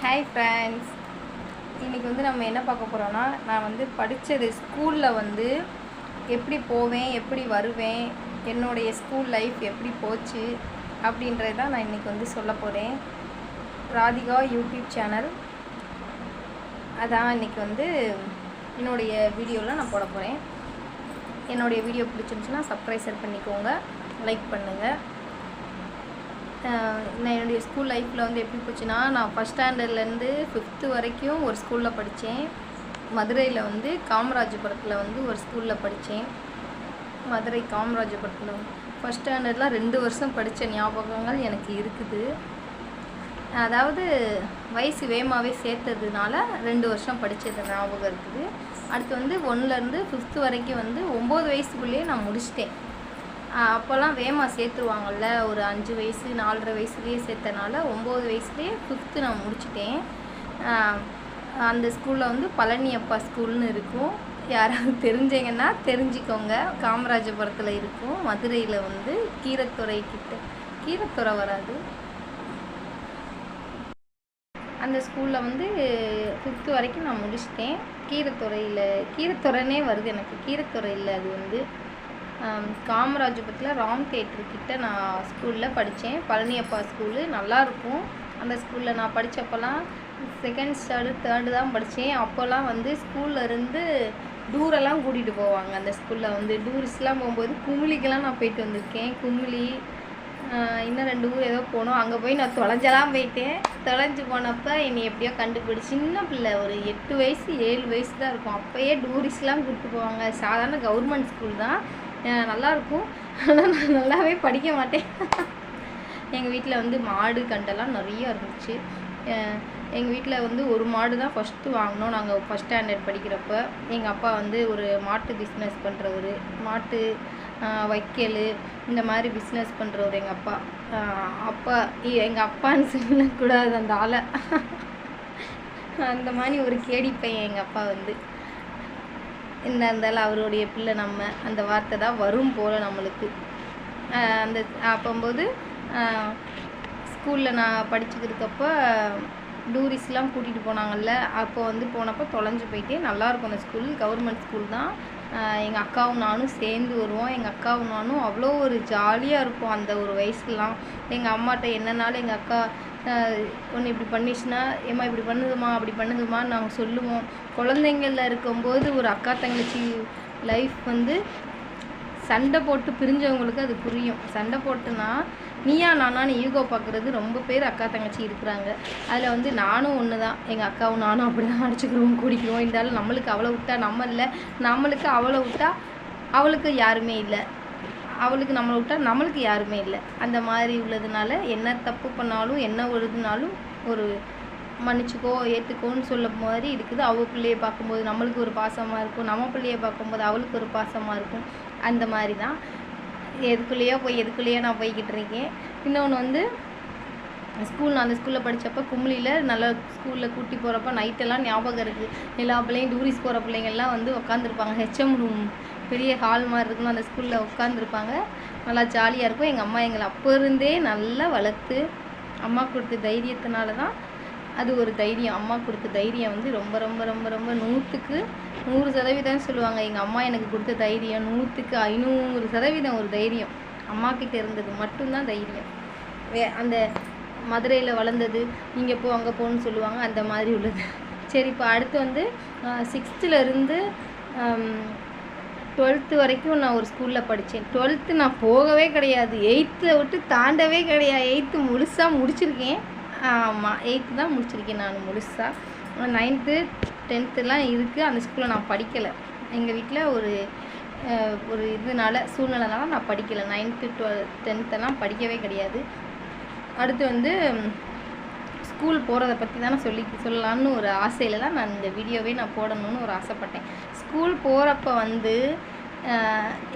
Hi friends இன்றைக்கி வந்து நம்ம என்ன பார்க்க போகிறோன்னா நான் வந்து படித்தது ஸ்கூலில் வந்து எப்படி போவேன் எப்படி வருவேன் என்னுடைய ஸ்கூல் லைஃப் எப்படி போச்சு அப்படின்றது தான் நான் இன்றைக்கி வந்து சொல்ல போகிறேன் ராதிகா யூடியூப் சேனல். அதான் இன்றைக்கி வந்து என்னுடைய வீடியோவில் நான் போட போகிறேன் என்னுடைய வீடியோ பிடிச்சிருந்துச்சுன்னா சப்ஸ்கிரைசர் பண்ணிக்கோங்க லைக் பண்ணுங்கள் நான் என்னுடைய ஸ்கூல் லைஃப்பில் வந்து எப்படி போச்சுன்னா நான் ஃபஸ்ட் ஸ்டாண்டர்ட்லேருந்து ஃபிஃப்த்து வரைக்கும் ஒரு ஸ்கூலில் படித்தேன் மதுரையில் வந்து காமராஜபுரத்தில் வந்து ஒரு ஸ்கூலில் படித்தேன் மதுரை காமராஜபுரத்தில். ஃபஸ்ட் ஸ்டாண்டர்டில் ரெண்டு வருஷம் படித்த ஞாபகங்கள் எனக்கு இருக்குது. அதாவது வயசு வேகமாகவே சேர்த்ததுனால ரெண்டு வருஷம் படித்தது ஞாபகம் இருக்குது. அடுத்து வந்து ஒன்றுலேருந்து ஃபிஃப்த்து வரைக்கும் வந்து ஒம்பது வயசுக்குள்ளேயே நான் முடிச்சிட்டேன். அப்போல்லாம் வேமா சேர்த்துருவாங்கல்ல ஒரு அஞ்சு வயசு நாலரை வயசுலேயே சேர்த்தனால ஒம்பது வயசுலேயே ஃபிஃப்த்து நான் முடிச்சிட்டேன். அந்த ஸ்கூலில் வந்து பழனி அப்பா ஸ்கூல்னு இருக்கும். யாராவது தெரிஞ்சீங்கன்னா தெரிஞ்சுக்கோங்க. காமராஜபுரத்தில் இருக்கும். மதுரையில் வந்து கீரத்துறை கிட்ட கீரத்துறை வராது. அந்த ஸ்கூலில் வந்து ஃபிஃப்த்து வரைக்கும் நான் முடிச்சிட்டேன். கீரத்துறையில் கீரத்துறைனே வருது எனக்கு. கீரத்துறையில் அது வந்து காமராஜபுரத்தில் ராம் தேட்டருக்கிட்ட நான் ஸ்கூலில் படித்தேன் பழனியப்பா ஸ்கூலு நல்லாயிருக்கும் அந்த ஸ்கூலில் நான் படித்தப்போலாம் செகண்ட் ஸ்டாண்டர்ட் தேர்டு தான் படித்தேன் அப்போல்லாம் வந்து ஸ்கூல்லேருந்து டூரெல்லாம் கூட்டிகிட்டு போவாங்க. அந்த ஸ்கூலில் வந்து டூரிஸ்ட்லாம் போகும்போது குமிளிக்கெல்லாம் நான் போயிட்டு வந்திருக்கேன். கும்மிளி இன்னும் ரெண்டு ஊர் ஏதோ போனோம். அங்கே போய் நான் தொலைஞ்செல்லாம் போயிட்டேன். தொலைஞ்சு போனப்போ என்னை எப்படியோ கண்டுபிடிச்சி சின்ன பிள்ளை ஒரு எட்டு வயசு ஏழு வயசு தான் இருக்கும். அப்போயே டூரிஸ்ட்லாம் கூப்பிட்டு போவாங்க. சாதாரண கவர்மெண்ட் ஸ்கூல் தான். நல்லாயிருக்கும் நல்லா இருக்கும் ஆனால் நான் நல்லாவே படிக்க மாட்டேன். எங்கள் வீட்டில் வந்து மாடு கண்டெல்லாம் நிறைய இருந்துச்சு. எங்கள் வீட்டில் வந்து ஒரு மாடு தான் ஃபஸ்ட்டு வாங்கினோம். நாங்கள் ஃபஸ்ட் ஸ்டாண்டர்ட் படிக்கிறப்ப. எங்கள் அப்பா வந்து ஒரு மாட்டு பிஸ்னஸ் பண்ணுறவர் மாட்டு வைக்கல் இந்த மாதிரி பிஸ்னஸ் பண்ணுறவர் எங்கள் அப்பா. அப்பா எங்கள் அப்பான்னு சொல்லக்கூடாது அந்த ஆளை. அந்த மாதிரி ஒரு கேடி பையன் எங்கள் அப்பா வந்து. என்ன இருந்தாலும் அவருடைய பிள்ளை நம்ம அந்த வார்த்தை தான் வரும் போல் நம்மளுக்கு. அந்த அப்போம்போது ஸ்கூலில் நான் படிச்சுட்டு இருக்கப்போ டூரிஸ்ட்லாம் கூட்டிகிட்டு போனாங்கல்ல அப்போ வந்து போனப்போ தொலைஞ்சு போயிட்டே நல்லாயிருக்கும் அந்த ஸ்கூல் கவர்மெண்ட் ஸ்கூல் தான். எங்கள் அக்காவும் நானும் சேர்ந்து வருவோம். எங்கள் அக்காவும் நானும் அவ்வளோ ஒரு ஜாலியாக இருக்கும் அந்த ஒரு வயசுலாம் எங்கள் அம்மாட்ட என்னன்னாலும் எங்கள் அக்கா ஒன்று இப்படி பண்ணிச்சுன்னா ஏம்மா இப்படி பண்ணுதுமா அப்படி பண்ணுதுமா நாங்கள் சொல்லுவோம். குழந்தைங்களில் இருக்கும்போது ஒரு அக்கா தங்கச்சி லைஃப் வந்து சண்டை போட்டு பிரிஞ்சவங்களுக்கு அது புரியும். சண்டை போட்டுனா நீயா நானான்னு ஈகோ பார்க்குறது ரொம்ப பேர் அக்கா தங்கச்சி இருக்கிறாங்க. அதில் வந்து நானும் ஒன்று தான் எங்கள் அக்காவும் நானும் அப்படி தான் அடிச்சுக்கிறோம் குடிக்கிறோம் இருந்தாலும் நம்மளுக்கு அவளை விட்டா நம்ம இல்லை. நம்மளுக்கு அவளை விட்டா அவளுக்கு யாருமே இல்லை. அவளுக்கு நம்மளை விட்டா நம்மளுக்கு யாருமே இல்லை. அந்த மாதிரி உள்ளதுனால என்ன தப்பு பண்ணாலும் என்ன வருதுனாலும் ஒரு மன்னிச்சுக்கோ ஏற்றுக்கோன்னு சொல்ல மாதிரி இருக்குது. அவள் பிள்ளையை பார்க்கும்போது நம்மளுக்கு ஒரு பாசமாக இருக்கும். நம்ம பிள்ளையை பார்க்கும்போது அவளுக்கு ஒரு பாசமாக இருக்கும். அந்த மாதிரி தான். எதுக்குள்ளேயோ போய் எதுக்குள்ளேயோ நான் போய்கிட்டு இருக்கேன். இன்னொன்று வந்து ஸ்கூல் நான் அந்த ஸ்கூலில் படித்தப்போ கும்ளியில் நல்லா ஸ்கூலில் கூட்டி போகிறப்ப நைட்டெல்லாம் ஞாபகம் இருக்குது எல்லா பிள்ளையும் டூரிஸ்ட் போகிற பிள்ளைங்கள்லாம் வந்து உட்காந்துருப்பாங்க ஹெச்எம் ரூம் பெரிய ஹால் மாதிரி இருக்கும் அந்த ஸ்கூலில் உட்காந்துருப்பாங்க நல்லா ஜாலியாக இருக்கும். எங்கள் அம்மா எங்களை அப்போ இருந்தே நல்லா வளர்த்து அம்மா கொடுத்த தைரியத்தினால தான் அது ஒரு தைரியம். அம்மா கொடுத்த தைரியம் வந்து ரொம்ப ரொம்ப ரொம்ப ரொம்ப நூற்றுக்கு நூறு சதவீதம் சொல்லுவாங்க. எங்கள் அம்மா எனக்கு கொடுத்த தைரியம் நூற்றுக்கு ஐநூறு சதவீதம் ஒரு தைரியம். அம்மா கிட்ட இருந்தது மட்டும்தான் தைரியம். வே அந்த மதுரையில் வளர்ந்தது இங்கே போ அங்கே போன்னு சொல்லுவாங்க. அந்த மாதிரி உள்ளது. சரி இப்போ அடுத்து வந்து சிக்ஸ்த்துலேருந்து டுவெல்த்து வரைக்கும் நான் ஒரு ஸ்கூலில் படித்தேன் டுவெல்த்து நான் போகவே கிடையாது. எயித்தை விட்டு தாண்டவே கிடையாது. எயித்து முழுசாக முடிச்சிருக்கேன். ஆமாம் எயித்து தான் முடிச்சிருக்கேன் நான் முழுசாக நைன்த்து டென்த்துலாம் இருக்குது அந்த ஸ்கூலில் நான் படிக்கலை. எங்கள் வீட்டில் ஒரு ஒரு இதனால சூழ்நிலைனால நான் படிக்கலை. நைன்த்து டுவெல் டென்த்தெல்லாம் படிக்கவே கிடையாது. அடுத்து வந்து ஸ்கூல் போகிறத பற்றி தானே சொல்லி சொல்லலாம்னு ஒரு ஆசையில் தான் நான் இந்த வீடியோவே நான் போடணும்னு ஒரு ஆசைப்பட்டேன். ஸ்கூல் போகிறப்ப வந்து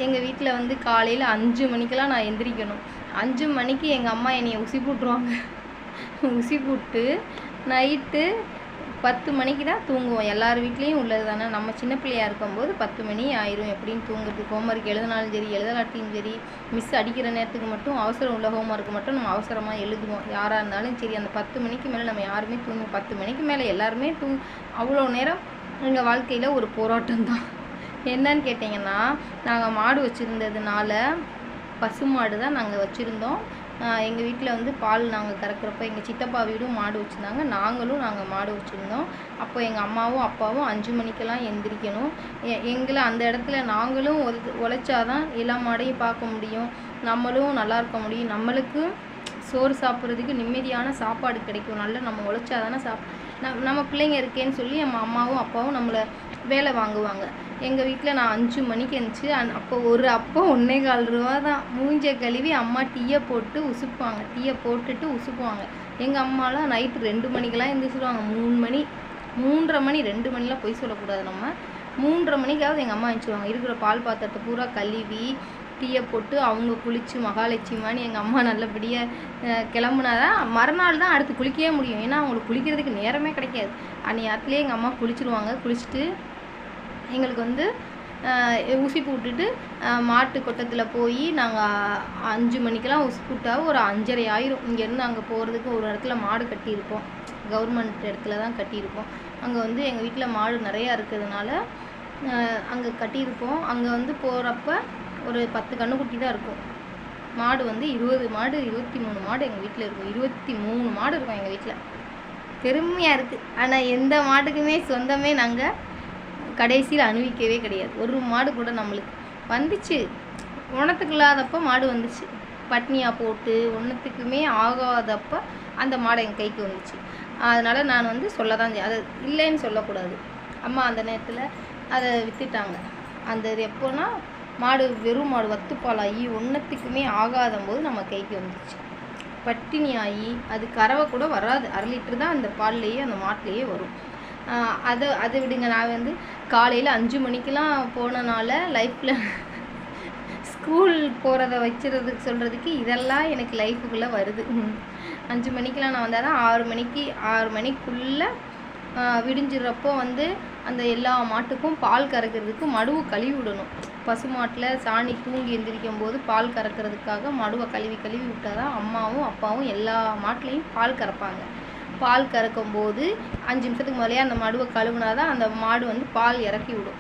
எங்கள் வீட்டில் வந்து காலையில் அஞ்சு மணிக்கெல்லாம் நான் எந்திரிக்கணும். அஞ்சு மணிக்கு எங்கள் அம்மா என்னையை உசி போட்டுருவாங்க. உசி போட்டு நைட்டு பத்து மணிக்கு தான் தூங்குவோம். எல்லார் வீட்லேயும் உள்ளது தானே. நம்ம சின்ன பிள்ளையா இருக்கும்போது பத்து மணி ஆயிரும். எப்படின்னு தூங்குறது ஹோம்ஒர்க் எழுதினாலும் சரி எழுதலாட்டியும் சரி மிஸ் அடிக்கிற நேரத்துக்கு மட்டும் அவசரம் உள்ள ஹோம்ஒர்க் மட்டும் நம்ம அவசரமாக எழுதுவோம். யாராக இருந்தாலும் சரி அந்த பத்து மணிக்கு மேலே நம்ம யாருமே தூங்குவோம் பத்து மணிக்கு மேலே எல்லாருமே தூ அவ்வளோ நேரம் எங்கள் வாழ்க்கையில் ஒரு போராட்டம் தான். என்னன்னு கேட்டிங்கன்னா நாங்கள் மாடு வச்சுருந்ததுனால பசுமாடு தான் நாங்கள் வச்சுருந்தோம். எங்கள் வீட்டில் வந்து பால் நாங்கள் கறக்கிறப்ப எங்கள் சித்தப்பா வீடும் மாடு வச்சுருந்தாங்க. நாங்களும் நாங்கள் மாடு வச்சுருந்தோம். அப்போ எங்கள் அம்மாவும் அப்பாவும் அஞ்சு மணிக்கெல்லாம் எந்திரிக்கணும். எ- எங்களை அந்த இடத்துல நாங்களும் உழ உழைச்சாதான் எல்லா மாடையும் பார்க்க முடியும். நம்மளும் நல்லா இருக்க முடியும். நம்மளுக்கு சோறு சாப்பிட்றதுக்கு நிம்மதியான சாப்பாடு கிடைக்கும். நல்லா நம்ம உழைச்சா தானே சாப் நம்ம பிள்ளைங்க இருக்கேன்னு சொல்லி நம்ம அம்மாவும் அப்பாவும் நம்மளை வேலை வாங்குவாங்க. எங்கள் வீட்டில் நான் அஞ்சு மணிக்கு எழுந்துச்சு அந் அப்போ ஒரு அப்போ ஒன்றே கால் ரூபா தான். மூஞ்ச கழுவி அம்மா டீயை போட்டு உசுப்புவாங்க. டீயை போட்டுட்டு உசுப்புவாங்க. எங்கள் அம்மாலாம் நைட்டு ரெண்டு மணிக்கெல்லாம் எழுந்திரிச்சிடுவாங்க மூணு மணி மூன்றரை மணி ரெண்டு மணிலாம் பொய் சொல்லக்கூடாது நம்ம. மூன்றரை மணிக்காவது எங்கள் அம்மா எழுந்துருவாங்க இருக்கிற பால் பாத்திரத்தை பூரா கழுவி டீயை போட்டு அவங்க குளித்து மகாலட்சுமிமான்னு எங்கள் அம்மா நல்லபடியாக கிளம்புனாதான் மறுநாள் தான் அடுத்து குளிக்கவே முடியும். ஏன்னா அவங்களுக்கு குளிக்கிறதுக்கு நேரமே கிடைக்காது. அன்னி நேரத்துலேயே எங்கள் அம்மா குளிச்சிருவாங்க. குளிச்சுட்டு எங்களுக்கு வந்து ஊசி போட்டுட்டு மாட்டு கொட்டத்தில் போய் நாங்கள் அஞ்சு மணிக்கெல்லாம் ஊசி போட்டா ஒரு அஞ்சரை ஆயிரும். இங்கேருந்து அங்கே போகிறதுக்கு ஒரு இடத்துல மாடு கட்டியிருப்போம். கவர்மெண்ட் இடத்துல தான் கட்டியிருப்போம். அங்கே வந்து எங்கள் வீட்டில் மாடு நிறையா இருக்கிறதுனால அங்கே கட்டியிருப்போம். அங்கே வந்து போகிறப்ப ஒரு பத்து கண்ணுக்குட்டி தான் இருக்கும். மாடு வந்து இருபது மாடு இருபத்தி மூணு மாடு எங்கள் வீட்டில் இருக்கும். இருபத்தி மூணு மாடு இருக்கும் எங்கள் வீட்டில் பெருமையாக இருக்குது ஆனால் எந்த மாட்டுக்குமே சொந்தமே நாங்கள் கடைசியில் அனுபவிக்கவே கிடையாது. ஒரு மாடு கூட நம்மளுக்கு வந்துச்சு. உணத்துக்கு இல்லாதப்போ மாடு வந்துச்சு. பட்னியாக போட்டு ஒன்றுத்துக்குமே ஆகாதப்போ அந்த மாடு என் கைக்கு வந்துச்சு. அதனால் நான் வந்து சொல்ல தான் அதை இல்லைன்னு சொல்லக்கூடாது. அம்மா அந்த நேரத்தில் அதை விற்றுட்டாங்க அந்த இது எப்போன்னா மாடு வெறும் மாடு வத்துப்பாலாகி ஒன்றத்துக்குமே ஆகாத போது நம்ம கைக்கு வந்துச்சு. பட்டினி ஆகி அது கறவை கூட வராது. அரை லிட்டர் தான் அந்த பால்லையே அந்த மாட்டிலேயே வரும். அதை அதை விடுங்க. நான் வந்து காலையில் அஞ்சு மணிக்கெலாம் போனனால லைஃப்பில் ஸ்கூல் போகிறத வச்சுறதுக்கு சொல்கிறதுக்கு இதெல்லாம் எனக்கு லைஃபுக்குள்ளே வருது. அஞ்சு மணிக்கெலாம் நான் வந்தால் தான் ஆறு மணிக்கு ஆறு மணிக்குள்ளே விடிஞ்சிடுறப்போ வந்து அந்த எல்லா மாட்டுக்கும் பால் கறக்கிறதுக்கு மடுவு கழுவி விடணும். பசுமாட்டில் சாணி தூங்கி எந்திரிக்கும் போது பால் கறக்கிறதுக்காக மடுவை கழுவி கழுவி விட்டால் தான் அம்மாவும் அப்பாவும் எல்லா மாட்டிலையும் பால் கறப்பாங்க. பால் கறக்கும் போது அஞ்சு நிமிஷத்துக்கு முதலே அந்த மடுவை கழுவுனா தான் அந்த மாடு வந்து பால் இறக்கி விடும்.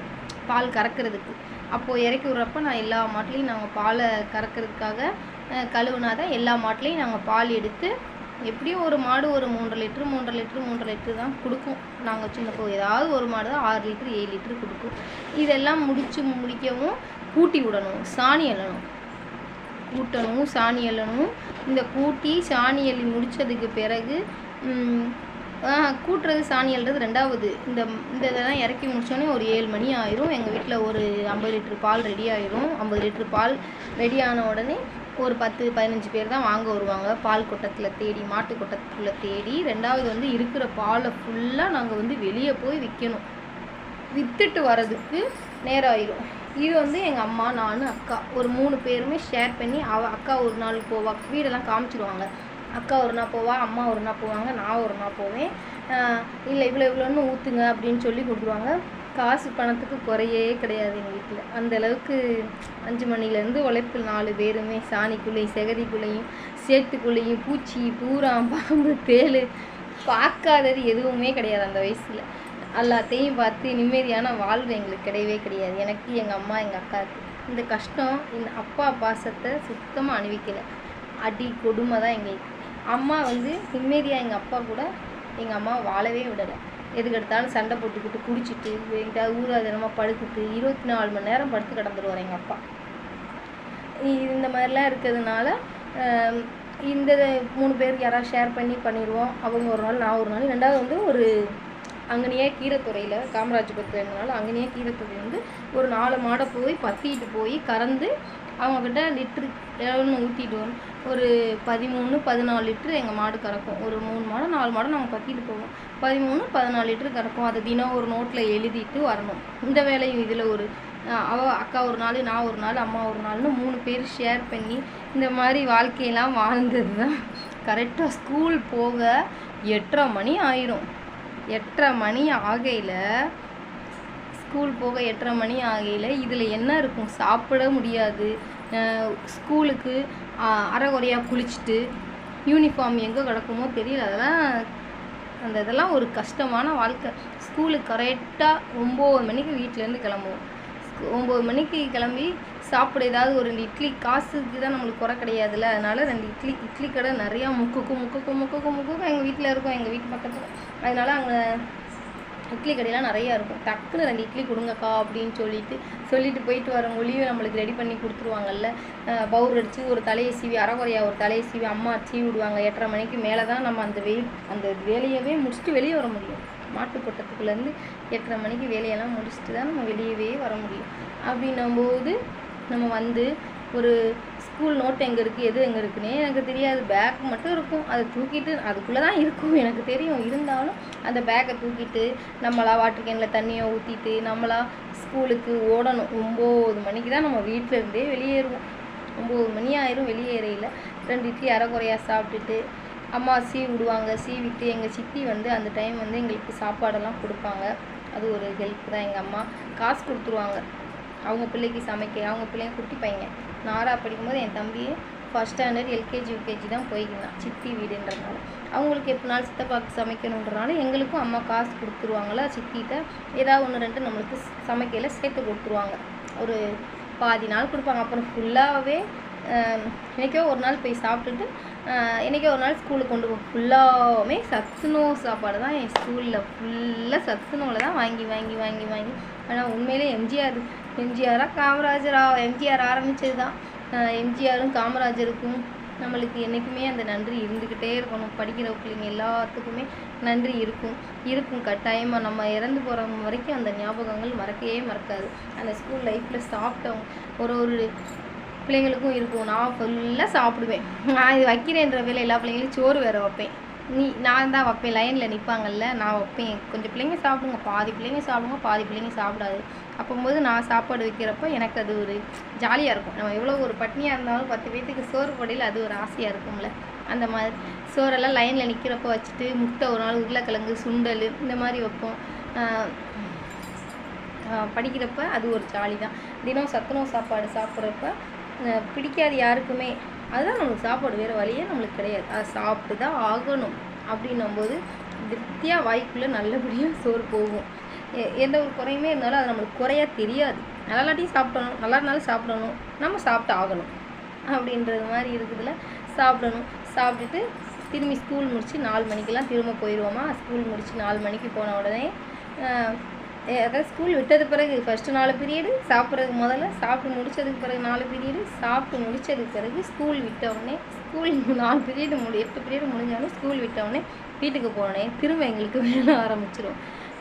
பால் கறக்கிறதுக்கு. அப்போது இறக்கி விட்றப்ப நான் எல்லா மாட்டிலையும் நாங்கள் பாலை கறக்கிறதுக்காக கழுவுனா தான் எல்லா மாட்டிலையும் நாங்கள் பால் எடுத்து எப்படியும் ஒரு மாடு ஒரு மூன்றரை லிட்ரு மூன்றரை லிட்ரு மூன்றரை லிட்ரு தான் கொடுக்கும். நாங்கள் சின்ன போ ஏதாவது ஒரு மாடு தான் ஆறு லிட்ரு ஏழு லிட்ரு கொடுக்கும். இதெல்லாம் முடித்து முடிக்கவும் கூட்டி விடணும் சாணி அள்ளணும். கூட்டணும் சாணி அள்ளணும். இந்த கூட்டி சாணி அள்ளி முடித்ததுக்கு பிறகு கூட்டுறது சாணியல்றது ரெண்டாவது. இந்த இந்த இதெல்லாம் இறக்கி முடிச்சோடனே ஒரு ஏழு மணி ஆயிரும். எங்கள் வீட்டில் ஒரு ஐம்பது லிட்டர் பால் ரெடி ஆயிரும். ஐம்பது லிட்டர் பால் ரெடி ஆன உடனே ஒரு பத்து பதினஞ்சு பேர் தான் வாங்க வருவாங்க. பால் கொட்டத்தில் தேடி மாட்டு கொட்டத்துக்குள்ளே தேடி. ரெண்டாவது வந்து இருக்கிற பாலை ஃபுல்லாக நாங்கள் வந்து வெளியே போய் விற்கணும் விற்றுட்டு வர்றதுக்கு நேரம் ஆயிரும். இது வந்து எங்கள் அம்மா நான் அக்கா. ஒரு மூணு பேருமே ஷேர் பண்ணி அவ அக்கா ஒரு நாள் போவா. வீடெல்லாம் காமிச்சிருவாங்க. அக்கா ஒரு நாள் போவா அம்மா ஒரு நாள் போவாங்க நான் ஒரு நாள் போவேன். இல்லை இவ்வளோ இவ்வளோன்னு ஊற்றுங்க அப்படின்னு சொல்லி கொடுத்துருவாங்க. காசு பணத்துக்கு குறையே கிடையாது எங்கள் வீட்டில். அந்த அளவுக்கு அஞ்சு மணிலேருந்து உழைப்பு நாலு பேருமே சாணிக்குள்ளேயும் செகதிக்குள்ளேயும் சேத்துக்குள்ளேயும் பூச்சி பூரா பாம்பு தேள் பார்க்காதது எதுவுமே கிடையாது அந்த வயசில். எல்லாத்தையும் பார்த்து நிம்மதியான வாழ்வு எங்களுக்கு கிடையவே கிடையாது. எனக்கு எங்கள் அம்மா எங்கள் அக்காவுக்கு. இந்த கஷ்டம் இந்த அப்பா பாசத்தை சுத்தமாக அணிவிக்கலை. அடி கொடுமை தான் எங்களுக்கு. அம்மா வந்து நிம்மதியாக எங்கள் அப்பா கூட எங்கள் அம்மா வாழவே விடலை. எதுக்கு எடுத்தாலும் சண்டை போட்டுக்கிட்டு குடிச்சிட்டு எங்கிட்ட ஊராதனமாக படுத்துட்டு இருபத்தி நாலு மணி நேரம் படுத்து கிடந்துருவார் எங்கள் அப்பா. இந்த மாதிரிலாம் இருக்கிறதுனால இந்த மூணு பேர் யாராவது ஷேர் பண்ணி பண்ணிடுவோம் அவங்க ஒரு நாள் நான் ஒரு நாள். ரெண்டாவது வந்து ஒரு அங்கனையே கீரைத்துறையில் காமராஜபுரத்தில் இருந்தனால அங்கனையே கீரைத்துறை வந்து ஒரு நாலு மாடை போய் பத்திட்டு போய் கறந்து அவங்கக்கிட்ட லிட்ரு எவ்வளோன்னு ஊற்றிட்டு வரும். ஒரு பதிமூணு பதினாலு லிட்ரு எங்கள் மாடு கறக்கும். ஒரு மூணு மாடம் நாலு மாடம் நாங்கள் பத்திட்டு போவோம். பதிமூணு பதினாலு லிட்ரு கறக்கும். அதை தினம் ஒரு நோட்டில் எழுதிட்டு வரணும். இந்த வேலையும் இதில் ஒரு அவ அக்கா ஒரு நாள் நான் ஒரு நாள் அம்மா ஒரு நாள்னு மூணு பேர் ஷேர் பண்ணி இந்த மாதிரி வாழ்க்கையெல்லாம் வாழ்ந்தது தான் கரெக்டாக ஸ்கூல் போக எட்டரை மணி ஆயிரும். எட்டரை மணி ஆகையில் ஸ்கூல் போக எட்டரை மணி ஆகையில் இதில் என்ன இருக்கும்? சாப்பிட முடியாது. ஸ்கூலுக்கு அஹ் அரைகுறையாக குளிச்சுட்டு யூனிஃபார்ம் எங்கே கிடக்குமோ தெரியல. அதெல்லாம் அந்த இதெல்லாம் ஒரு கஷ்டமான வாழ்க்கை. ஸ்கூலுக்கு கரெக்டாக ஒம்பது மணிக்கு வீட்டிலேருந்து கிளம்புவோம். ஒம்பது மணிக்கு கிளம்பி சாப்பிட ஏதாவது ஒரு ரெண்டு இட்லி காசுக்கு தான் நம்மளுக்கு குறை கிடையாதுல்ல. அதனால் ரெண்டு இட்லி இட்லி கடை நிறையா முக்குக்கும் முக்குக்கும் முக்குக்கும் முக்குக்கும் எங்கள் வீட்டில் இருக்கும் எங்கள் வீட்டு பக்கத்தில். அதனால் அங்கே இட்லி கடையெல்லாம் நிறையா இருக்கும். டக்குன்னு ரெண்டு இட்லி கொடுங்கக்கா அப்படின்னு சொல்லிட்டு சொல்லிட்டு போயிட்டு வரவங்களையும் நம்மளுக்கு ரெடி பண்ணி கொடுத்துருவாங்கல்ல. பவுர் அடித்து ஒரு தலையை சீவி அரைக்குறையா ஒரு தலையை சீவி அம்மா சீவி விடுவாங்க. எட்டரை மணிக்கு மேலே தான் நம்ம அந்த வெயில் அந்த வேலையவே முடிச்சுட்டு வெளியே வர முடியும். மாட்டு கொட்டத்துக்குள்ளேருந்து எட்டரை மணிக்கு வேலையெல்லாம் முடிச்சுட்டு தான் நம்ம வெளியவே வர முடியும். அப்படின்னும்போது நம்ம வந்து ஒரு ஸ்கூல் நோட் எங்கே இருக்குது எது எங்கே இருக்குன்னே எனக்கு தெரியாது. பேக் மட்டும் இருக்கும். அதை தூக்கிட்டு அதுக்குள்ளே தான் இருக்கும் எனக்கு தெரியும். இருந்தாலும் அந்த பேக்கை தூக்கிட்டு நம்மளா வாட்டர் கேனில் தண்ணியை ஊற்றிட்டு நம்மளா ஸ்கூலுக்கு ஓடணும். ஒம்பது மணிக்கு தான் நம்ம வீட்டிலேருந்தே வெளியேறுவோம். ஒம்பது மணி ஆயிரும் வெளியேறையில். ரெண்டு இட்லி அரைக்குறையா சாப்பிட்டுட்டு அம்மா சீ விடுவாங்க. சீவிட்டு எங்கள் சித்தி வந்து அந்த டைம் வந்து எங்களுக்கு சாப்பாடெல்லாம் கொடுப்பாங்க. அது ஒரு ஹெல்ப் தான் எங்கள் அம்மா. காசு கொடுத்துருவாங்க. அவங்க பிள்ளைக்கு சமைக்க அவங்க பிள்ளைங்க குட்டி பையன். நாரா படிக்கும்போது என் தம்பி ஃபஸ்ட் ஸ்டாண்டர்ட் எல்கேஜி யூகேஜி தான் போய்க்கினான் சித்தி வீடுன்றதுனால. அவங்களுக்கு எப்படினாலும் சித்தப்பாக்கு சமைக்கணுன்றனால எங்களுக்கும் அம்மா காசு கொடுத்துருவாங்களா சித்திகிட்ட ஏதாவது ஒன்று ரெண்டு நம்மளுக்கு சமைக்கையில் சேர்த்து கொடுத்துருவாங்க. ஒரு பாதி நாள் கொடுப்பாங்க. அப்புறம் ஃபுல்லாகவே இன்றைக்கோ ஒரு நாள் போய் சாப்பிட்டுட்டு இன்றைக்கோ என்னைக்கோ ஒரு நாள் ஸ்கூலுக்கு கொண்டு போய் ஃபுல்லாகவே சத்துணவு சாப்பாடு தான் என் ஸ்கூலில் ஃபுல்லாக சத்துணவில் தான் வாங்கி வாங்கி வாங்கி வாங்கி. ஆனால் உண்மையிலே எம்ஜிஆர் எம்ஜிஆராக காமராஜராக எம்ஜிஆர் ஆரம்பித்தது தான் எம்ஜிஆரும் காமராஜருக்கும் நம்மளுக்கு என்றைக்குமே அந்த நன்றி இருந்துக்கிட்டே இருக்கணும். படிக்கிற பிள்ளைங்க எல்லாத்துக்குமே நன்றி இருக்கும். இருக்கும். கட்டாயமாக நம்ம இறந்து போகிற வரைக்கும் அந்த ஞாபகங்கள் மறக்கவே மறக்காது. அந்த ஸ்கூல் லைஃப்பில் சாப்பிட்டவங்க ஒரு ஒரு பிள்ளைங்களுக்கும் இருக்கும். நான் ஃபுல்லாக சாப்பிடுவேன். நான் இது வைக்கிறேன்ற வேலை எல்லா பிள்ளைங்களையும் சோறு வேற வைப்பேன். நீ நான் தான் வைப்பேன். லைனில் நிற்பாங்கல்ல நான் வைப்பேன். கொஞ்சம் பிள்ளைங்க சாப்பிடுங்க. பாதி பிள்ளைங்க சாப்பிடுங்க பாதி பிள்ளைங்க சாப்பிடாது. அப்போம்போது நான் சாப்பாடு வைக்கிறப்ப எனக்கு அது ஒரு ஜாலியாக இருக்கும். நம்ம எவ்வளோ ஒரு பட்னியாக இருந்தாலும் பத்து பேத்துக்கு சோறு போடையில் அது ஒரு ஆசையாக இருக்கும்ல. அந்த மாதிரி. சோறெல்லாம் லைனில் நிற்கிறப்ப வச்சுட்டு முட்டை ஒரு நாள் உருளைக்கிழங்கு சுண்டல் இந்த மாதிரி வைப்போம். படிக்கிறப்ப அது ஒரு ஜாலி தான் தினம் சத்துணவு சாப்பாடு சாப்பிட்றப்ப பிடிக்காது யாருக்குமே. அதுதான் நம்மளுக்கு சாப்பாடு வேறு வழியே நம்மளுக்கு கிடையாது. அதை சாப்பிட்டு தான் ஆகணும். அப்படின்னும்போது திருப்தியாக வாய்க்குள்ளே நல்லபடியாக சோறு போகும். எ- எந்த ஒரு குறையுமே இருந்தாலும் அது நம்மளுக்கு குறையாக தெரியாது. நல்லா இல்லாட்டியும் சாப்பிடணும். நல்லா இருந்தாலும் சாப்பிடணும். நம்ம சாப்பிட்டு ஆகணும். அப்படின்றது மாதிரி இருக்குதுல. சாப்பிடணும். சாப்பிட்டுட்டு திரும்பி ஸ்கூல் முடித்து நாலு மணிக்கெல்லாம் திரும்ப போயிடுவோமா ஸ்கூல் முடித்து நாலு மணிக்கு போன உடனே அதாவது ஸ்கூல் விட்டது பிறகு ஃபஸ்ட்டு நாலு பீரியடு சாப்பிட்றதுக்கு முதல்ல சாப்பிட்டு முடித்ததுக்கு பிறகு நாலு பீரியடு சாப்பிட்டு முடித்ததுக்கு பிறகு ஸ்கூல் விட்டவுடனே ஸ்கூல் நாலு பீரியடு முடி எட்டு பீரியடு முடிஞ்சாலும் ஸ்கூல் விட்டவுடனே வீட்டுக்கு போனோடனே திரும்ப எங்களுக்கு வேலை ஆரம்பிச்சிடும்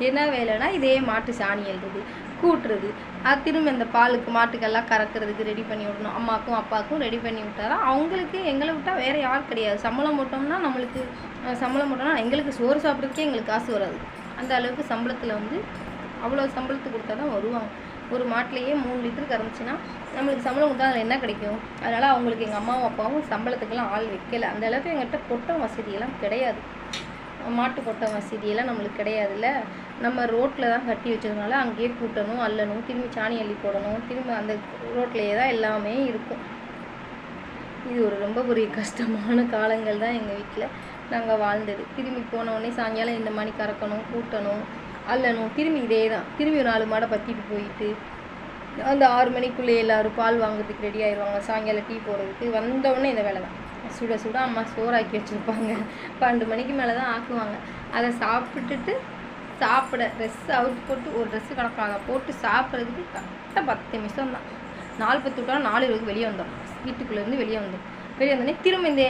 என்ன வேலைன்னா இதே மாட்டு சாணி எழுதுது கூட்டுறது. அது திரும்ப இந்த பாலுக்கு மாட்டுக்கெல்லாம் கறக்கிறதுக்கு ரெடி பண்ணி விடணும். அம்மாக்கும் அப்பாவுக்கும் ரெடி பண்ணி விட்டாரா அவங்களுக்கு எங்களை விட்டால் வேறு யார் கிடையாது. சம்பளம் போட்டோம்னா நம்மளுக்கு சம்பளம் போட்டோம்னா எங்களுக்கு சோறு சாப்பிட்றதுக்கே எங்களுக்கு காசு வராது. அந்த அளவுக்கு சம்பளத்தில் வந்து அவ்வளோ சம்பளத்துக்கு கொடுத்தா தான் வருவாங்க. ஒரு மாட்டிலேயே மூணு லிட்டர் கறந்துச்சுன்னா நம்மளுக்கு சம்பளம் கொடுத்தா அதில் என்ன கிடைக்கும்? அதனால் அவங்களுக்கு எங்கள் அம்மாவும் அப்பாவும் சம்பளத்துக்கெல்லாம் ஆள் வைக்கல. அந்த அளவுக்கு எங்கள்கிட்ட கொட்டம் வசதியெல்லாம் கிடையாது. மாட்டு கொட்டம் வசதியெல்லாம் நம்மளுக்கு கிடையாதுல்ல. நம்ம ரோட்டில் தான் கட்டி வச்சதுனால அங்கேயே கூட்டணும் அல்லணும் திரும்பி சாணி அள்ளி போடணும் திரும்ப அந்த ரோட்லேயே தான் எல்லாமே இருக்கும். இது ஒரு ரொம்ப பெரிய கஷ்டமான காலங்கள் தான் எங்கள் வீட்டில் நாங்கள் வாழ்ந்தது. திரும்பி போனோடனே சாயங்காலம் இந்த மணி கறக்கணும் கூட்டணும் அள்ளணும் திரும்பி இதே தான் திரும்பி ஒரு நாலு மாடை பற்றிட்டு போயிட்டு அந்த ஆறு மணிக்குள்ளே எல்லாரும் பால் வாங்குறதுக்கு ரெடி ஆயிடுவாங்க சாயங்காலம் டீ போடுறதுக்கு வந்தவுடனே இந்த வேலை தான் சுட சுட அம்மா சோறாக்கி வச்சுருப்பாங்க. பன்னெண்டு மணிக்கு மேலே தான் ஆக்குவாங்க. அதை சாப்பிட்டுட்டு சாப்பிட ட்ரெஸ் அவுட் போட்டு ஒரு ட்ரெஸ்ஸு கணக்காக போட்டு சாப்பிட்றதுக்கு கரெக்டாக பத்து நிமிஷம் தான். நாலு பத்து விட்டா நாலு இருபதுக்கு வெளியே வந்தோம் வீட்டுக்குள்ளேருந்து வெளியே வந்தோம் வெளியே வந்தோடனே திரும்ப இந்த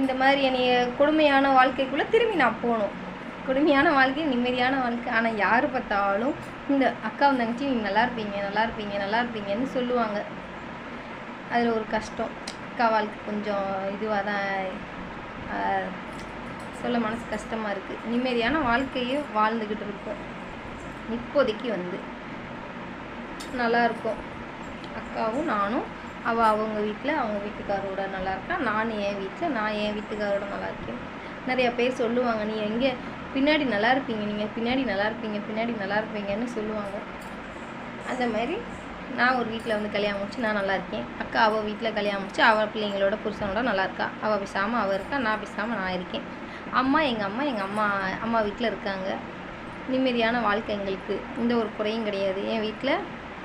இந்த மாதிரி என்னைய கொடுமையான வாழ்க்கைக்குள்ளே திரும்பி நான் போகணும். கொடுமையான வாழ்க்கை நிம்மதியான வாழ்க்கை. ஆனால் யார் பார்த்தாலும் இந்த அக்கா தங்கச்சி நீங்கள் நல்லா இருப்பீங்க நல்லா இருப்பீங்க நல்லா இருப்பீங்கன்னு சொல்லுவாங்க. அதில் ஒரு கஷ்டம். அக்கா வாழ்க்கை கொஞ்சம் இதுவாக தான் சொல்ல மனசு கஷ்டமாக இருக்குது நிம்மதியான வாழ்க்கையே வாழ்ந்துக்கிட்டு இருக்கோம். இப்போதைக்கு வந்து நல்லா இருக்கும். அக்காவும் நானும் அவள் அவங்க வீட்டில் அவங்க வீட்டுக்காரோட நல்லா இருக்கா. நான் என் வீட்டில் நான் என் வீட்டுக்காரோட நல்லா இருக்கேன். நிறையா பேர் சொல்லுவாங்க நீ எங்கே பின்னாடி நல்லா இருப்பீங்க நீங்கள் பின்னாடி நல்லா இருப்பீங்க பின்னாடி நல்லா இருப்பீங்கன்னு சொல்லுவாங்க. அந்த மாதிரி நான் ஒரு வீட்டில் வந்து கல்யாணம் முடிச்சு நான் நல்லா இருக்கேன். அக்கா அவள் வீட்டில் கல்யாணம் முடிச்சு அவள் பிள்ளைங்களோட புருஷனோட நல்லா இருக்கா? அவள் பேசாமல் அவள் இருக்கா? நான் பேசாமல் நான் இருக்கேன். அம்மா எங்கள் அம்மா எங்கள் அம்மா அம்மா வீட்டில் இருக்காங்க. நிம்மதியான வாழ்க்கை எங்களுக்கு. எந்த ஒரு குறையும் கிடையாது. என் வீட்டில்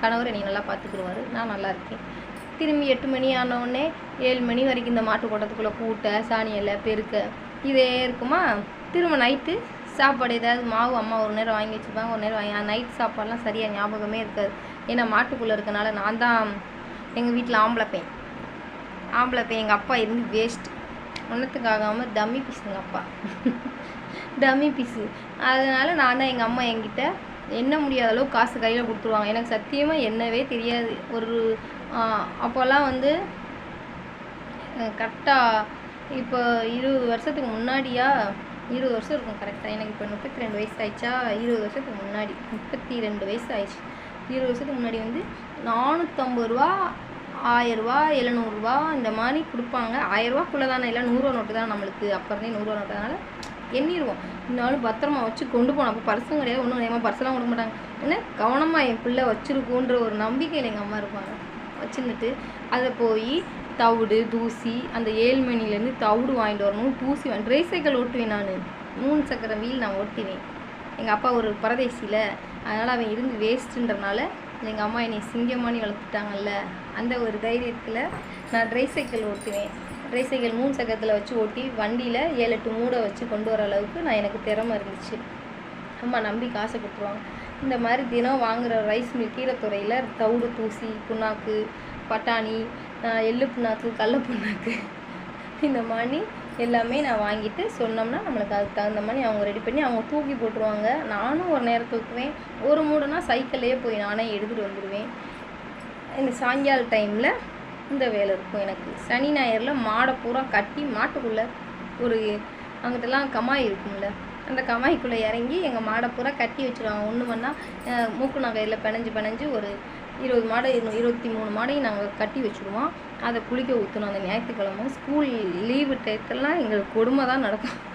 கணவர் என்னை நல்லா பார்த்துக்குருவார் நான் நல்லா இருக்கேன். திரும்பி எட்டு மணி ஆனவுடனே ஏழு மணி வரைக்கும் இந்த மாட்டு கூட்டத்துக்குள்ளே கூட்ட சாணியல்ல பெருக்க இதே இருக்குமா? திரும்ப நைட்டு சாப்பாடு ஏதாவது மாவு அம்மா ஒரு நேரம் வாங்கி வச்சுப்பாங்க ஒரு நேரம் வாங்கி நைட் சாப்பாடுலாம் சரியாக ஞாபகமே இருக்காது. ஏன்னா மாட்டுக்குள்ளே இருக்கனால நான் தான் எங்கள் வீட்டில் ஆம்பளை பையன். ஆம்பளை பையன் எங்கள் அப்பா இருந்து வேஸ்ட் ஒன்றத்துக்காகாமல் டம்மி பீஸ் எங்கள் அப்பா. டம்மி பீஸு அதனால் நான் தான் எங்கள் அம்மா என்கிட்ட என்ன முடியாத அளவுக்கு காசு கையில் கொடுத்துருவாங்க. எனக்கு சத்தியமாக என்னவே தெரியாது. ஒரு அப்போல்லாம் வந்து கரெக்டாக இப்போ இருபது வருஷத்துக்கு முன்னாடியாக இருபது வருஷம் இருக்கும் கரெக்டாக எனக்கு இப்போ முப்பத்தி ரெண்டு வயசு ஆயிடுச்சா இருபது வருஷத்துக்கு முன்னாடி. முப்பத்தி ரெண்டு வயசு ஆயிடுச்சு இருபது வருஷத்துக்கு முன்னாடி வந்து நானூற்றம்பது ரூபா ஆயரூவா எழுநூறுவா இந்த மாதிரி கொடுப்பாங்க. ஆயரூவாக்குள்ளே தானே இல்லை நூறுரூவா நோட்டு தான் நம்மளுக்கு. அப்புறமே நூறுரூவா நோட்டு அதனால் எண்ணிடுவோம். இருந்தாலும் பத்திரமா வச்சு கொண்டு போனோம் அப்போ பர்ஸும் கிடையாது ஒன்றும் கிடையாது. பர்செல்லாம் கொடுக்க மாட்டாங்க. என்ன? கவனமாக என் பிள்ளை வச்சுருக்குன்ற ஒரு நம்பிக்கையில் எங்கள் அம்மா இருப்பாங்க. வச்சுருந்துட்டு அதை போய் தவிடு தூசி அந்த ஏழு மணிலேருந்து தவிடு வாங்கிட்டு வரணும். தூசி வாங்கி ட்ரை சைக்கிள் ஓட்டுவேன் நான். மூணு சக்கர வீல் நான் ஓட்டுவேன். எங்கள் அப்பா ஒரு பரதேசியில் அதனால் அவன் இருந்து வேஸ்ட்டுன்றனால எங்கள் அம்மா என்னை சிங்கமானி வளர்த்துட்டாங்கல்ல அந்த ஒரு தைரியத்தில் நான் ட்ரை சைக்கிள் ஓட்டுவேன். ட்ரை சைக்கிள் மூணு சக்கரத்தில் வச்சு ஓட்டி வண்டியில் ஏழு எட்டு மூடை வச்சு கொண்டு வர அளவுக்கு நான் எனக்கு திறமை இருந்துச்சு. அம்மா நம்பி காசை கொடுத்துருவாங்க. இந்த மாதிரி தினம் வாங்குகிற ரைஸ் மில் கீரைத்துறையில் தவிடு தூசி புண்ணாக்கு பட்டாணி எள்ளு புண்ணாக்கு கடல புண்ணாக்கு இந்த மாதிரி எல்லாமே நான் வாங்கிட்டு சொன்னோம்னா நம்மளுக்கு அதுக்கு தகுந்த மாதிரி அவங்க ரெடி பண்ணி அவங்க தூக்கி போட்டுருவாங்க. நானும் ஒரு நேரம் தூக்குவேன். ஒரு மூடுனா சைக்கிள்லேயே போய் நானே எடுத்துகிட்டு வந்துடுவேன் இந்த சாயங்கால டைமில் இந்த வேலை இருக்கும் எனக்கு. சனி ஞாயிறில் மாடை பூரா கட்டி மாட்டுக்குள்ளே ஒரு அங்கிட்டலாம் கமாய் இருக்கும்ல. அந்த கமாய்க்குள்ளே இறங்கி எங்கள் மாடை பூரா கட்டி வச்சுருவாங்க. ஒன்று பண்ணால் மூக்கு நகையில் பிணைஞ்சு பிணைஞ்சு ஒரு இருபது மாடை இரு- இருபத்தி மூணு மாடையும் நாங்கள் கட்டி வச்சுருவோம். அதை குளிக்க ஊற்றணும் அந்த ஞாயிற்றுக்கிழமை ஸ்கூல் லீவு டயத்துலலாம் எங்களுக்கு கொடுமை தான் நடக்கும்.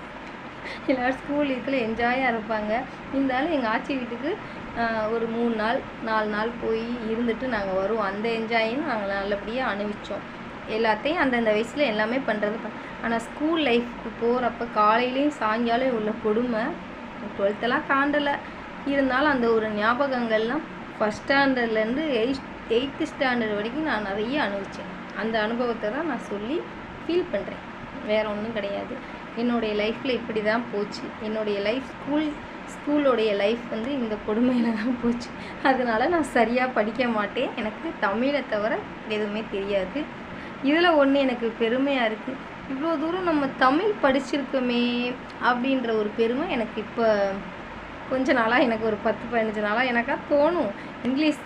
எல்லோரும் ஸ்கூல் லீவில் என்ஜாயாக இருப்பாங்க. இருந்தாலும் எங்கள் ஆச்சி வீட்டுக்கு ஒரு மூணு நாள் நாலு நாள் போய் இருந்துட்டு நாங்கள் வருவோம். அந்த என்ஜாயும் நாங்கள் நல்லபடியாக அனுபவித்தோம் எல்லாத்தையும் அந்தந்த வயசில் எல்லாமே பண்ணுறது ஆனால் ஸ்கூல் லைஃப்க்கு போகிறப்ப காலையிலையும் சாயங்காலம் உள்ள கொடுமை. டுவெல்த்தெல்லாம் தாண்டலை. இருந்தாலும் அந்த ஒரு ஞாபகங்கள்லாம் ஃபஸ்ட் ஸ்டாண்டர்ட்லேருந்து எயிட் எயித்து ஸ்டாண்டர்ட் வரைக்கும் நான் நிறைய அனுபவித்தேன் அந்த அனுபவத்தை தான் நான் சொல்லி ஃபீல் பண்ணுறேன் வேறு ஒன்றும் கிடையாது. என்னுடைய லைஃப்பில் இப்படி தான் போச்சு. என்னுடைய லைஃப் ஸ்கூல் ஸ்கூலோடைய லைஃப் வந்து இந்த கொடுமையில் தான் போச்சு. அதனால் நான் சரியாக படிக்க மாட்டேன். எனக்கு தமிழை தவிர எதுவுமே தெரியாது. இதில் ஒன்று எனக்கு பெருமையாக இருக்குது இவ்வளோ தூரம் நம்ம தமிழ் படிச்சிருக்கோமே அப்படின்ற ஒரு பெருமை எனக்கு இப்போ கொஞ்ச நாளாக எனக்கு ஒரு பத்து பதினஞ்சு நாளாக எனக்கா தோணும். இங்கிலீஷ்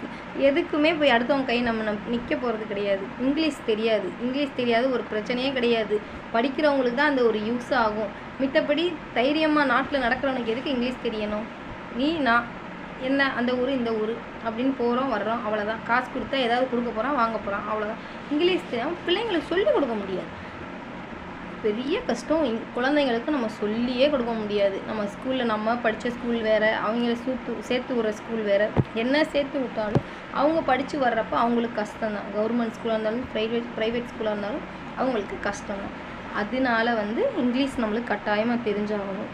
எதுக்குமே போய் அடுத்தவங்க கை நம்ம நம் நிற்க போகிறது கிடையாது. இங்கிலீஷ் தெரியாது. இங்கிலீஷ் தெரியாது ஒரு பிரச்சனையே கிடையாது. படிக்கிறவங்களுக்கு தான் அந்த ஒரு யூஸ் ஆகும். மித்தபடி தைரியமாக நாட்டில் நடக்கிறவனுக்கு எதுக்கு இங்கிலீஷ் தெரியணும்? நீ நான் என்ன அந்த ஊர் இந்த ஊர் அப்படின்னு போகிறோம் வர்றோம் அவ்வளோதான் காசு கொடுத்தா ஏதாவது கொடுக்க போகிறோம் வாங்க போகிறோம் அவ்வளோதான் இங்கிலீஷ் தெரியாமல் பிள்ளைங்களுக்கு சொல்லிக் கொடுக்க முடியாது. பெரிய கஷ்டம். இங்- குழந்தைங்களுக்கு நம்ம சொல்லியே கொடுக்க முடியாது. நம்ம ஸ்கூலில் நம்ம படித்த ஸ்கூல் வேறு அவங்கள சூத்து சேர்த்து விட்ற ஸ்கூல் வேறு. என்ன சேர்த்து விட்டாலும் அவங்க படித்து வர்றப்ப அவங்களுக்கு கஷ்டம்தான். கவர்மெண்ட் ஸ்கூலாக இருந்தாலும் ப்ரைவேட் ப்ரைவேட் ஸ்கூலாக இருந்தாலும் அவங்களுக்கு கஷ்டம்தான். அதனால வந்து இங்கிலீஷ் நம்மளுக்கு கட்டாயமாக தெரிஞ்சாகணும்.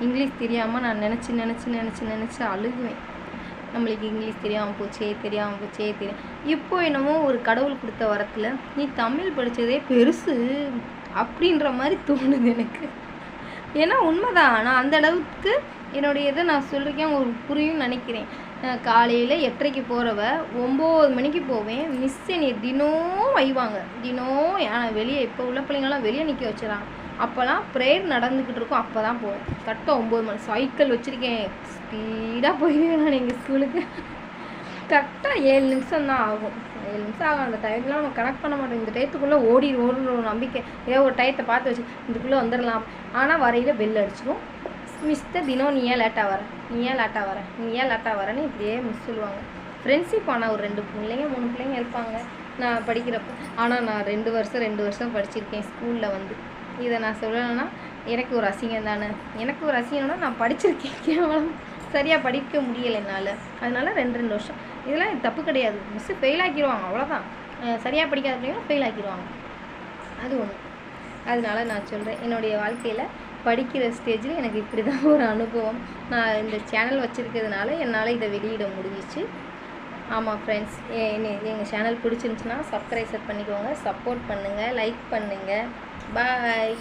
இங்கிலீஷ் தெரியாமல் நான் நினச்சி நினச்சி நினச்சி நினச்சி அழுகுவேன். நம்மளுக்கு இங்கிலீஷ் தெரியாமல் போச்சே தெரியாமல் போச்சே தெரியும் இப்போ என்னமோ ஒரு கடவுள் கொடுத்த வரத்தில் நீ தமிழ் படித்ததே பெருசு. அப்படின்ற மாதிரி தோணுது எனக்கு. ஏன்னா உண்மைதான். நான் அந்த அளவுக்கு என்னுடைய இதை நான் சொல்லியிருக்கேன் உங்களுக்கு புரியும்னு நினைக்கிறேன். காலையில் எட்டரைக்கு போகிறவ ஒம்பது மணிக்கு போவேன். மிஸ் என்னை தினம் வைவாங்க. தினம் ஏன் வெளியே இப்போ உள்ள பிள்ளைங்களாம் வெளியே நிற்க வச்சுறாங்க. அப்போல்லாம் ப்ரேயர் நடந்துக்கிட்டு இருக்கும். அப்போ தான் போவேன். கரெக்டாக ஒம்பது மணி சைக்கிள் வச்சுருக்கேன். ஸ்பீடாக போயிடுவேன் நான் எங்கள் ஸ்கூலுக்கு கரெக்டாக ஏழு நிமிஷம் தான் ஆகும். ஏழு நிமிஷம் ஆகும் அந்த டயத்துலாம் நம்ம கனெக்ட் பண்ண மாட்டோம். இந்த டயத்துக்குள்ளே ஓடி ஓடுற ஒரு நம்பிக்கை ஏதோ ஒரு டயத்தை பார்த்து வச்சு இதுக்குள்ளே வந்துடலாம் ஆனால் வரையில் பெல் அடிச்சிடும் மிஸ்டர் தினம் நீ ஏன் லேட்டாக வர? நீ ஏன் லேட்டாக வர? நீ ஏன் லேட்டாக வரேன்னு இப்படியே மிஸ் சொல்லுவாங்க. ஃப்ரெண்ட்ஷிப் ஆனால் ஒரு ரெண்டு பிள்ளைங்க மூணு பிள்ளைங்க இருப்பாங்க. நான் படிக்கிறப்ப. ஆனால் நான் ரெண்டு வருஷம் ரெண்டு வருஷம் படிச்சிருக்கேன் ஸ்கூலில் வந்து. இதை நான் சொல்லலைன்னா எனக்கு ஒரு அசிங்கம் தானே? எனக்கு ஒரு அசிங்கம்னா நான் படிச்சிருக்கேன். கேவலம். சரியாக படிக்க முடியலை என்னால். அதனால ரெண்டு ரெண்டு வருஷம். இதெல்லாம் தப்பு கிடையாது. மிஸ்ஸு ஃபெயில் ஆக்கிடுவாங்க அவ்வளோதான் சரியாக படிக்காத பிள்ளைங்களும் ஃபெயில் ஆக்கிடுவாங்க அது ஒன்று அதனால நான் சொல்கிறேன் என்னுடைய வாழ்க்கையில் படிக்கிற ஸ்டேஜில் எனக்கு இப்படி தான் ஒரு அனுபவம். நான் இந்த சேனல் வச்சுருக்கிறதுனால என்னால் இதை வெளியிட முடிஞ்சிச்சு. ஆமாம் ஃப்ரெண்ட்ஸ் எங்கள் சேனல் பிடிச்சிருந்துச்சுன்னா சப்ஸ்கிரைசர் பண்ணிக்கோங்க சப்போர்ட் பண்ணுங்கள் லைக் பண்ணுங்கள் பாய்